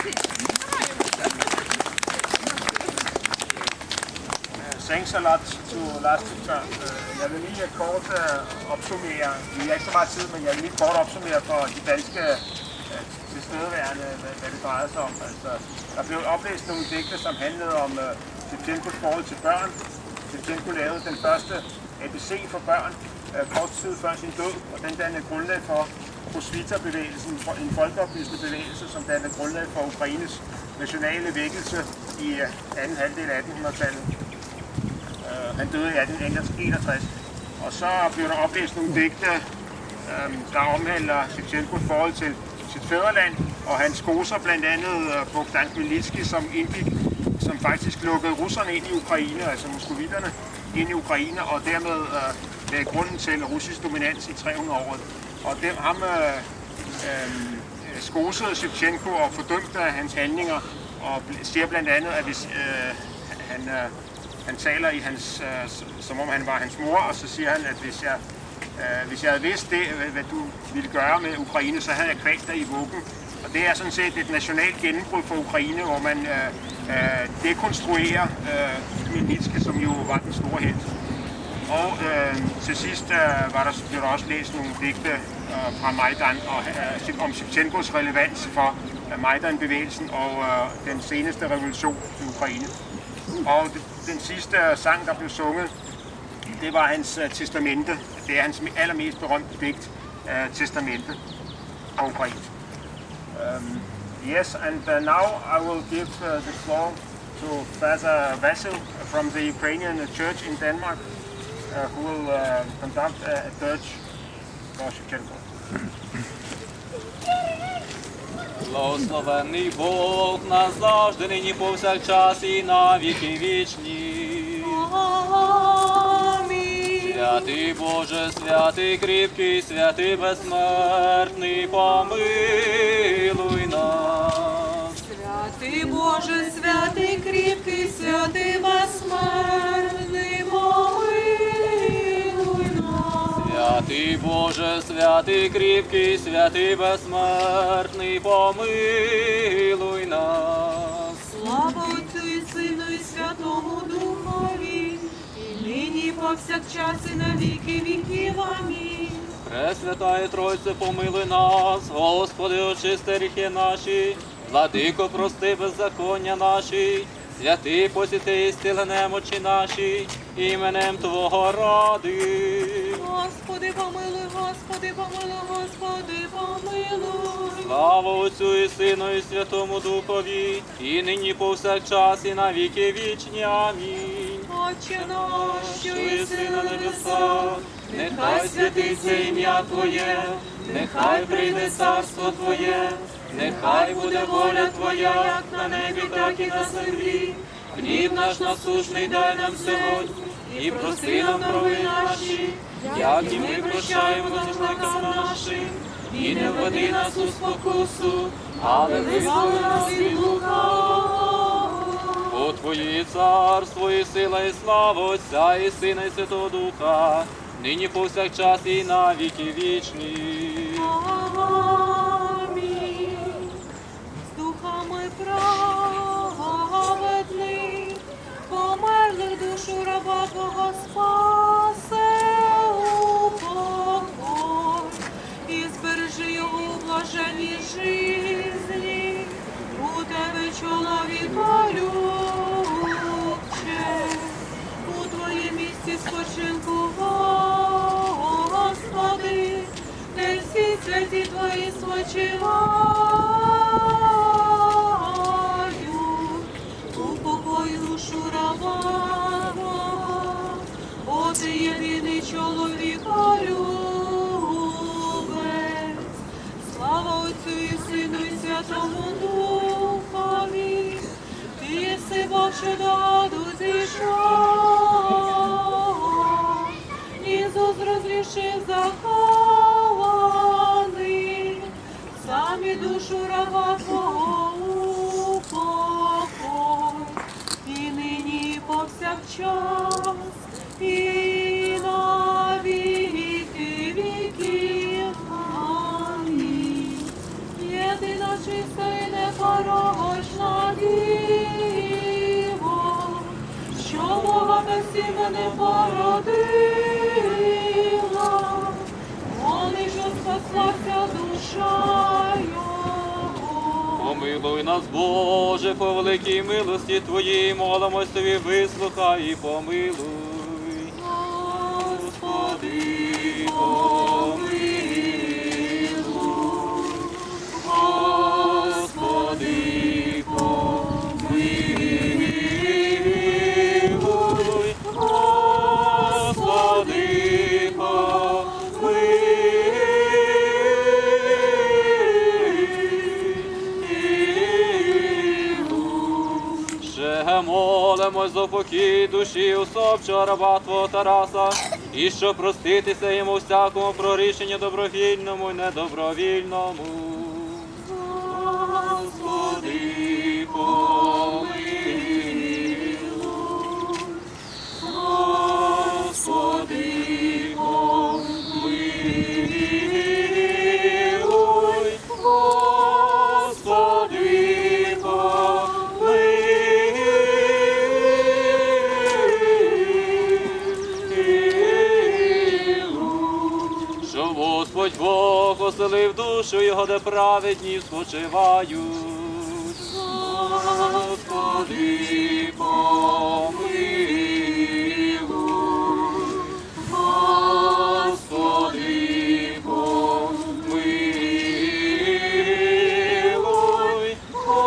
Uh, thanks a lot to Lars Tyskland. Uh, jeg vil lige kort uh, opsummere, vi har ikke så meget tid, men jeg vil lige kort opsummere for de danske tilstedeværende, hvad, hvad det drejede sig om. Altså, der blev oplæst nogle digte, som handlede om uh, Shevchenkos forhold til børn. Shevchenko lavede den første ABC for børn kort tid før sin død, og den dannede grundlag for, Prosvita-bevægelsen, en folkeoplysende bevægelse, som dannede grundlag for Ukraines nationale vækkelse i øh, anden halvdel af 1800-tallet. Øh, han døde i 1861. Og så blev der oplæst nogle digte, øh, der omhandler Shevchenkos forhold til sit fædreland, og han skoser blandt andet øh, Bogdan Khmelnytsky, som indgik, som faktisk lukkede russerne ind i Ukraine, altså moskovitterne ind i Ukraine, og dermed uh, lagde grunden til russisk dominans i 300 år. Og dem, ham øh, øh, skosede Shevchenko og fordømte hans handlinger, og siger blandt andet, at hvis øh, han, øh, han taler i hans, øh, som om han var hans mor, og så siger han, at hvis jeg, øh, hvis jeg havde vidst det, hvad, du ville gøre med Ukraine, så havde jeg kvægt dig i vuggen. Og det er sådan set et nationalt gennembrud for Ukraine, hvor man øh, øh, dekonstruerer øh, Minitske, som jo var den store helt. Og øh, til sidst øh, var der, blev der også læst nogle digte øh, fra Majdan og, øh, om Shevchenkos relevans for øh, Majdan-bevægelsen og øh, den seneste revolution i Ukraine. Og d- den sidste øh, sang, der blev sunget, det var hans øh, testamente. Det er hans allermest berømte digt, øh, testamente på ukrainsk. Um, øhm, yes, and uh, now I will give uh, the floor to Father Vasil from the Ukrainian church in Denmark, who will uh, conduct a, a for Shevchenko. Благословенний Бог нас завжди, нині повсякчас і на віки вічні. Святий Боже, святий кріпкий, святий безсмертний, помилуй нас. Святий Боже, святий кріпкий, святий безсмертний, помилуй нас. Святий Боже, святий кріпкий, святий безсмертний, помилуй нас. Слава Отцю і Сину і Святому Духові, і нині повсякчас і на віки віків. Амінь. Пресвятає Тройце, помилуй нас, Господи, очисти гріхи наші, владико, прости беззаконня наші, святий посіти і стіли немочі наші, іменем Твого ради. Господи, помилуй, Господи, помилуй, Господи, помилуй. Слава Отцю і Сину і Святому Духові, і нині повсякчас, і на віки вічні. Амінь. Отче наш, що єси на небесах, нехай святиться ім'я Твоє, нехай прийде царство Твоє, нехай буде воля Твоя, як на небі, так і на землі. Хліб наш насушний дай нам сьогодні, і прости нам провини наші, як і ми прощаємо должникам нашим, і не введи нас у спокусу, але визволи нас від. Бо Твоє царство і сила, і слава Отця, і Сина, і Святого Духа, нині повсякчас і на віки вічні. Амінь. З духами праведних, раба Бога спасе і збережи його у блаженній у тебе чоловіка любче, у твоїм місці спочинку, Господи, де всі святі твої спочивають, у покої душу єси Бог, що до аду Сі мене породила, вони що спаслася душа. Помилуй нас, Боже, по великій милості Твоїй, молимось тобі, вислухай і помилуй. Господи, помилуй. Покій душі усопчого раба Тараса, і щоб проститися йому всякому прорішенню добровільному і недобровільному. душу його, де праведні спочивають. Господи, помилуй.